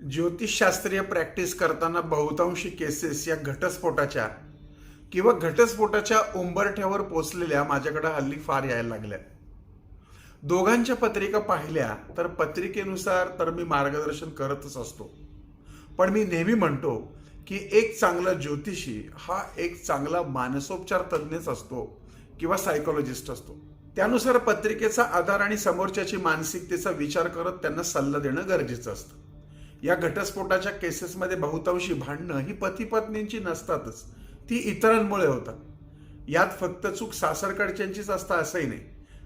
ज्योतिषशास्त्रीय practice करताना बहुतांशी cases या घटस्फोटाच्या किंवा घटस्फोटाच्या उंबरठ्यावर पोचलेल्या माझ्याकडे हल्ली फार यायला लागल्या दोघांच्या पत्रिका पाहिल्या तर पत्रिकेनुसार तर मी मार्गदर्शन करतच असतो. पण मी नेहमी म्हणतो की एक चांगला ज्योतिषी हा एक चांगला मानसोपचार तज्ज्ञच असतो किंवा सायकोलॉजिस्ट असतो. त्यानुसार पत्रिकेचा आधार आणि समोरच्याची मानसिकतेचा विचार करत त्यांना सल्ला देणं गरजेचं असतं. या घटस्फोटाच्या केसेसमध्ये बहुतांशी भांडणं ही पती पत्नींची नसतातच ती इतरांमुळे होतात. यात फक्त चूक सासरकडच्यांचीच असता असंही नाही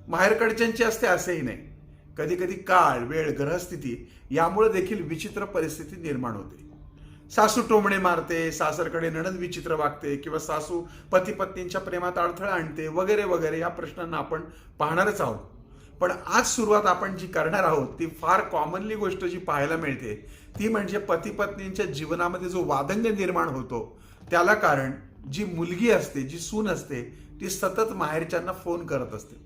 माहेरकडच्यांची असते असंही नाही. कधी कधी काळ वेळ ग्रहस्थिती यामुळे देखील विचित्र परिस्थिती निर्माण होते. सासू टोमणे मारते सासरकडे नणंद विचित्र वागते किंवा सासू पती पत्नींच्या प्रेमात अडथळा आणते वगैरे वगैरे या प्रश्नांना आपण पाहणारच आहोत. पण आज सुरुवात आपण जी करणार आहोत ती फार कॉमनली गोष्ट जी पाहायला मिळते ती म्हणजे पती पत्नींच्या जीवनामध्ये जो वादंग निर्माण होतो त्याला कारण जी मुलगी असते जी सून असते ती सतत माहेरच्यांना फोन करत असते.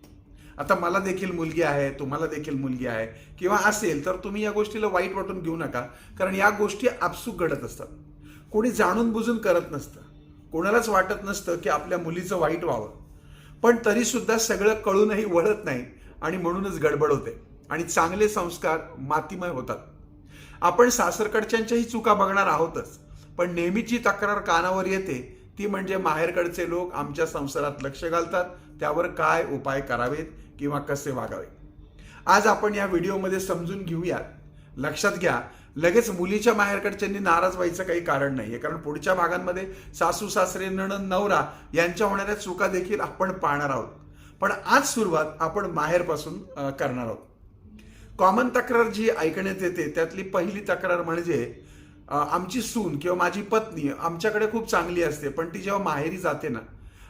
आता मला देखील मुलगी आहे तुम्हाला देखील मुलगी आहे किंवा असेल तर तुम्ही या गोष्टीला वाईट वाटून घेऊ नका कारण या गोष्टी आपसूक घडत असतात. कोणी जाणून बुजून करत नसतं. कोणालाच वाटत नसतं की आपल्या मुलीचं वाईट व्हावं. पण तरीसुद्धा सगळं कळूनही वळत नाही. आणि म्हणूनच गडबड होते. आणि चांगले संस्कार मातीमय होतात. आपण सासरकडच्यांच्याही चुका बघणार आहोतच पण नेहमीची तक्रार कानावर येते ती म्हणजे माहेरकडचे लोक आमच्या संसारात लक्ष घालतात त्यावर काय उपाय करावेत किंवा कसे वागावे. आज आपण या व्हिडिओमध्ये समजून घेऊयात. लक्षात घ्या लगेच मुलीच्या माहेरकडच्यांनी नाराज व्हायचं काही कारण नाहीये कारण पुढच्या भागांमध्ये सासू सासरे नणन नवरा यांच्या होणाऱ्या चुका देखील आपण पाहणार आहोत. पण आज सुरुवात आपण माहेरपासून करणार आहोत. कॉमन तक्रार जी ऐकण्यात येते त्यातली पहिली तक्रार म्हणजे आमची सून किंवा माझी पत्नी आमच्याकडे खूप चांगली असते पण ती जेव्हा माहेरी जाते ना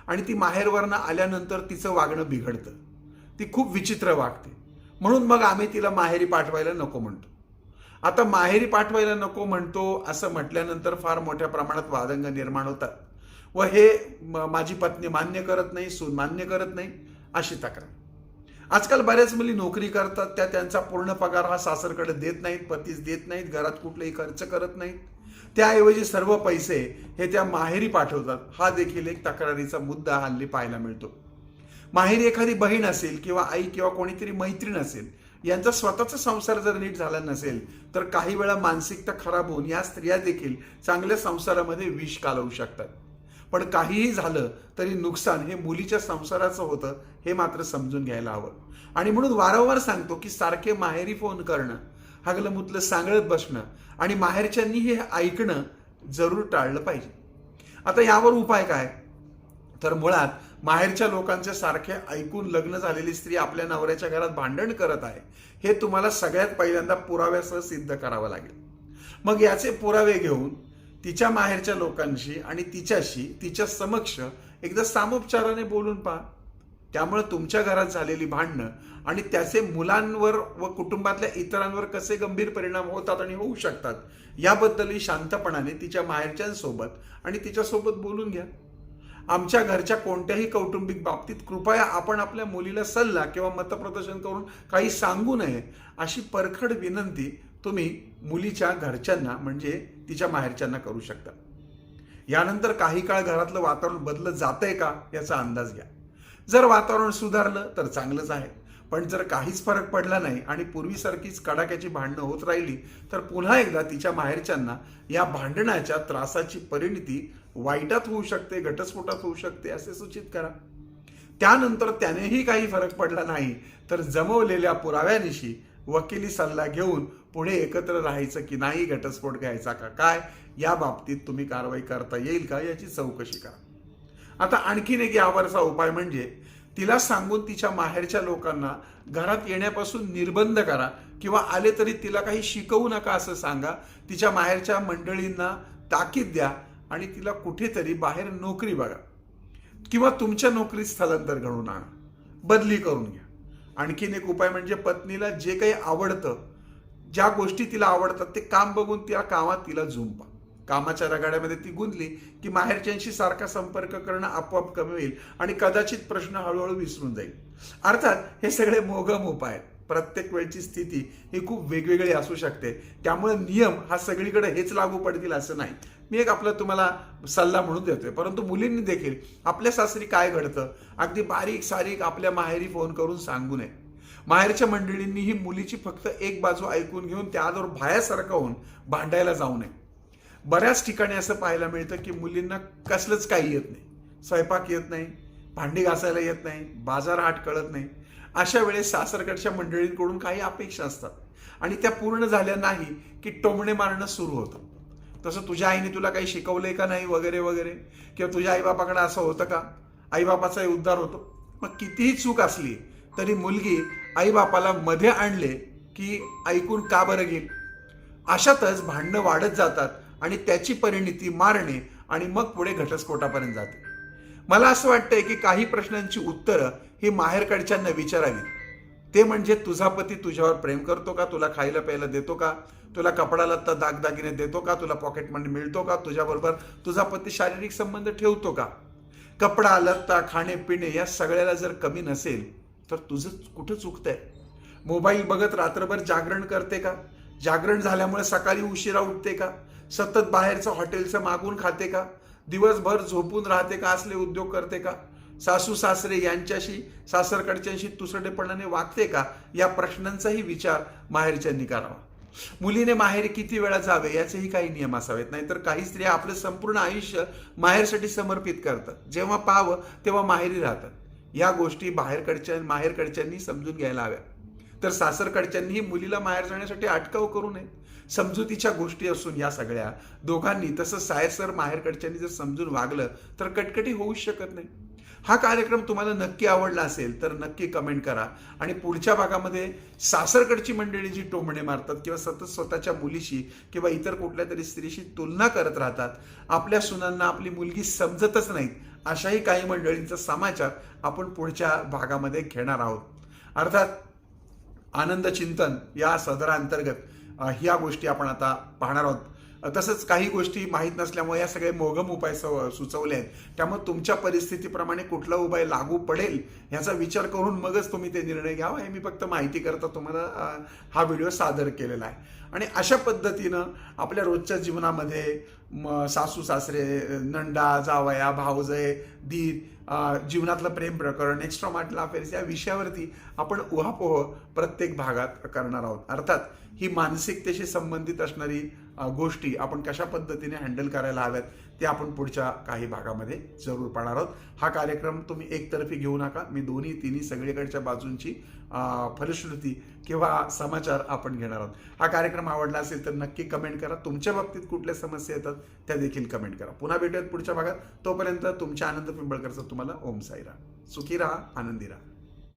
आणि ती माहेरवरनं आल्यानंतर तिचं वागणं बिघडतं. ती खूप विचित्र वागते. म्हणून मग आम्ही तिला माहेरी पाठवायला नको म्हणतो. आता माहेरी पाठवायला नको म्हणतो असं म्हटल्यानंतर फार मोठ्या प्रमाणात वादंग निर्माण होतात. व हे म- माझी पत्नी मान्य करत नाही सून मान्य करत नाही. अशी तक्रार. आजकाल बऱ्याच मुली नोकरी करतात त्या त्यांचा पूर्ण पगार हा सासरकडे देत नाहीत पतीच देत नाहीत घरात कुठलेही खर्च करत नाहीत. त्याऐवजी सर्व पैसे हे त्या माहेरी पाठवतात. हा देखील एक तक्रारीचा मुद्दा हल्ली पाहायला मिळतो. माहेरी एखादी बहीण असेल किंवा आई किंवा कोणीतरी मैत्रीण असेल यांचा स्वतःचा संसार जर नीट झाला नसेल तर काही वेळा मानसिकता खराब होऊन या स्त्रिया देखील चांगल्या संसारामध्ये विष कालवू शकतात. पण काहीही झालं तरी नुकसान हे मुलीच्या संसाराचं होतं हे मात्र समजून घ्यायला हवं. आणि म्हणून वारंवार सांगतो की सारखे माहेरी फोन करणं हगलं मुतलं सांगळत बसणं आणि माहेरच्यांनी हे ऐकणं जरूर टाळलं पाहिजे. आता यावर उपाय काय? तर मुळात माहेरच्या लोकांचे सारखे ऐकून लग्न झालेली स्त्री आपल्या नवऱ्याच्या घरात भांडण करत आहे हे तुम्हाला सगळ्यात पहिल्यांदा पुराव्यासह सिद्ध करावं लागेल. मग याचे पुरावे घेऊन तिच्या माहेरच्या लोकांशी आणि तिच्याशी तिच्या समक्ष एकदा सामोपचाराने बोलून पहा. त्यामुळे तुमच्या घरात झालेली भांडणं आणि त्याचे मुलांवर व कुटुंबातल्या इतरांवर कसे गंभीर परिणाम होतात आणि होऊ शकतात याबद्दलही शांतपणाने तिच्या माहेरच्यांसोबत आणि तिच्यासोबत बोलून घ्या. आमच्या घरच्या कोणत्याही कौटुंबिक बाबतीत कृपया आपण आपल्या मुलीला सल्ला किंवा मतप्रदर्शन करून काही सांगू नये अशी परखड विनंती तुम्ही मुलीच्या घरच्यांना म्हणजे तिच्या माहेरच्यांना करू शकता. यानंतर काही काळ घरातलं वातावरण बदलत जातंय का याचा अंदाज घ्या. जर वातावरण सुधारलं तर चांगलंच आहे. पण जर काहीच फरक पडला नाही आणि पूर्वीसारखीच कडाक्याची भांडणं होत राहिली तर पुन्हा एकदा तिच्या माहेरच्यांना या भांडणाच्या त्रासाची परिणिती वाईटात होऊ शकते घटस्फोटात होऊ शकते असे सूचित करा. त्यानंतर त्यानेही काही फरक पडला नाही तर जमवलेल्या पुराव्यानिशी वकिली सल्ला घेऊन पुढे एकत्र राहायचं की नाही घटस्फोट घ्यायचा का काय या बाबतीत तुम्ही कारवाई करता येईल का याची चौकशी करा. आता आणखीन एक यावरचा उपाय म्हणजे तिला सांगून तिच्या माहेरच्या लोकांना घरात येण्यापासून निर्बंध करा किंवा आले तरी तिला काही शिकवू नका असं सांगा. तिच्या माहेरच्या मंडळींना ताकीद द्या आणि तिला कुठेतरी बाहेर नोकरी बघा. किंवा तुमच्या नोकरीत स्थलांतर घडवून आणा. बदली करून घ्या. आणखीन एक उपाय म्हणजे पत्नीला जे काही आवडतं ज्या गोष्टी तिला आवडतात ते काम बघून त्या कामात तिला झुंपा. कामाच्या रगाड्यामध्ये ती गुंतली की माहेरच्यांशी सारखा संपर्क करणं आपोआप कमी होईल आणि कदाचित प्रश्न हळूहळू विसरून जाईल. अर्थात हे सगळे मोगम उपाय आहेत. प्रत्येक वेळची स्थिती ही खूप वेगवेगळी असू शकते. त्यामुळे नियम हा सगळीकडे हेच लागू पडतील असं नाही. मी एक आपला तुम्हाला सल्ला म्हणून देतोय. परंतु मुलींनी देखील आपल्या सासरी काय घडतं? अगदी बारीक सारीक आपल्या माहेरी फोन करून सांगू नये. माहेरच्या मंडळींनी ही मुलीची फक्त एक बाजू ऐकून घेऊन त्यावर भायासारखं होऊन भांडायला जाऊ नये. बऱ्याच ठिकाणी असं पाहायला मिळतं की मुलींना कसलंच काही येत नाही. स्वयंपाक येत नाही भांडी घासायला येत नाही बाजार हाट कळत नाही. अशा वेळेस सासरकडच्या मंडळींकडून काही अपेक्षा असतात. आणि त्या पूर्ण झाल्या नाही की टोमणे मारणं सुरू होतं. तसं तुझ्या आईने तुला काही शिकवलंय का नाही वगैरे वगैरे? किंवा तुझ्या आईबापाकडे असं होतं का? आईबापाचाही उद्धार होतो. मग कितीही चूक असली तरी मुलगी आईबापाला मध्ये आणले की ऐकून का बरं घेईल? अशातच भांडणं वाढत जातात आणि त्याची परिणिती मारणे आणि मग पुढे घटस्फोटापर्यंत जाते. मला असं वाटतंय की काही प्रश्नांची उत्तरं ही माहेरकडच्यांना विचारावीत ते म्हणजे तुझा पती तुझ्यावर प्रेम करतो का? तुला खायला प्यायला देतो का? तुला कपडा लत्ता दागदागिने देतो का? तुला पॉकेट मनी मिळतो का? तुझ्याबरोबर तुझा पती शारीरिक संबंध ठेवतो का? कपडा लत्ता खाणे पिणे या सगळ्याला जर कमी नसेल तर तुझं कुठं चुकतंय? मोबाईल बघत रात्रभर जागरण करते का? जागरण झाल्यामुळे सकाळी उशिरा उठते का? सतत बाहेरचं हॉटेलचं मागून खाते का? दिवसभर झोपून राहते का? असले उद्योग करते का? सासू सासरे यांच्याशी सासरकडच्यांशी तुसडेपणाने वागते का? या प्रश्नांचाही विचार माहेरच्यांनी करावा मुलीने माहेर किती वेळा जावे याचेही काही नियम असावेत. नाहीतर काही स्त्रिया आपलं संपूर्ण आयुष्य माहेरसाठी समर्पित करतात. जेव्हा पाहावं तेव्हा माहेरी राहतात. या गोष्टी बाहेरकडच्या माहेरकडच्यांनी समजून घ्यायला हव्या. तर सासरकडच्यांनीही मुलीला माहेर जाण्यासाठी अटकाव करू नये. समजुतीच्या गोष्टी असून या सगळ्या दोघांनी तसं सायसर माहेरकडच्यांनी जर समजून वागलं तर कटकटी होऊच शकत नाही. हा कार्यक्रम तुम्हाला नक्की आवडला असेल तर नक्की कमेंट करा. आणि पुढच्या भागामध्ये सासरकडची मंडळी जी टोमणे मारतात किंवा सतत स्वतःच्या मुलीशी किंवा इतर कुठल्या तरी स्त्रीशी तुलना करत राहतात आपल्या सुनांना आपली मुलगी समजतच नाहीत. अशाही काही मंडळींचा समाचार आपण पुढच्या भागामध्ये घेणार आहोत. अर्थात आनंद चिंतन या सदरांतर्गत ह्या गोष्टी आपण आता पाहणार आहोत. तसंच काही गोष्टी माहीत नसल्यामुळे या सगळे मोघम उपाय सव- सुचवले आहेत. त्यामुळे तुमच्या परिस्थितीप्रमाणे कुठला उपाय लागू पडेल ह्याचा विचार करून मगच तुम्ही ते निर्णय घ्यावा. हे मी फक्त माहिती करता तुम्हाला हा व्हिडिओ सादर केलेला आहे. आणि अशा पद्धतीनं आपल्या रोजच्या जीवनामध्ये म, सासू सासरे नंडा जावया भावजय दीर जीवनातलं प्रेम प्रकरण एक्स्ट्रा मार्टल अफेअर्स या विषयावरती आपण उहापोह प्रत्येक भागात करणार आहोत. अर्थात ही मानसिकतेशी संबंधित असणारी गोष्टी आपण कशा पद्धतीने हँडल करायला हव्यात ते आपण पुढच्या काही भागामध्ये जरूर पाहणार आहोत. हा कार्यक्रम तुम्ही एकतर्फी घेऊ नका. मी दोन्ही तिन्ही सगळीकडच्या बाजूंची फलश्रुती किंवा समाचार आपण घेणार आहोत. हा कार्यक्रम आवडला असेल तर नक्की कमेंट करा. तुमच्या बाबतीत कुठल्या समस्या येतात त्या देखील कमेंट करा. पुन्हा भेटूयात पुढच्या भागात. तोपर्यंत तुमच्या आनंद पिंपळकरचा तुम्हाला ओम साईरा सुखी राहा आनंदी राहा.